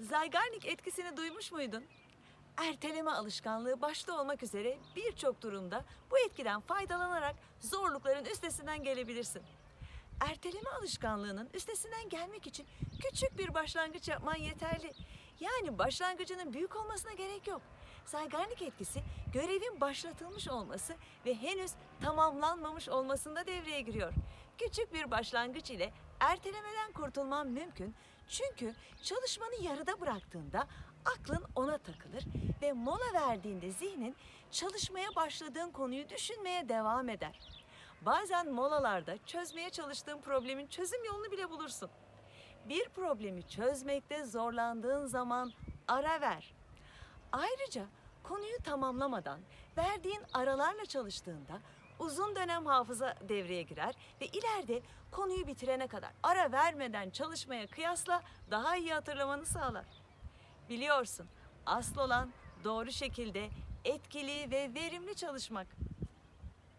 Zygarnik etkisini duymuş muydun? Erteleme alışkanlığı başta olmak üzere birçok durumda bu etkiden faydalanarak zorlukların üstesinden gelebilirsin. Erteleme alışkanlığının üstesinden gelmek için küçük bir başlangıç yapman yeterli. Yani başlangıcının büyük olmasına gerek yok. Zygarnik etkisi görevin başlatılmış olması ve henüz tamamlanmamış olmasında devreye giriyor. Küçük bir başlangıç ile ertelemeden kurtulman mümkün. Çünkü çalışmanı yarıda bıraktığında aklın ona takılır ve mola verdiğinde zihnin çalışmaya başladığın konuyu düşünmeye devam eder. Bazen molalarda çözmeye çalıştığın problemin çözüm yolunu bile bulursun. Bir problemi çözmekte zorlandığın zaman ara ver. Ayrıca konuyu tamamlamadan verdiğin aralarla çalıştığında uzun dönem hafıza devreye girer ve ileride konuyu bitirene kadar ara vermeden çalışmaya kıyasla daha iyi hatırlamanı sağlar. Biliyorsun, asıl olan doğru şekilde etkili ve verimli çalışmak.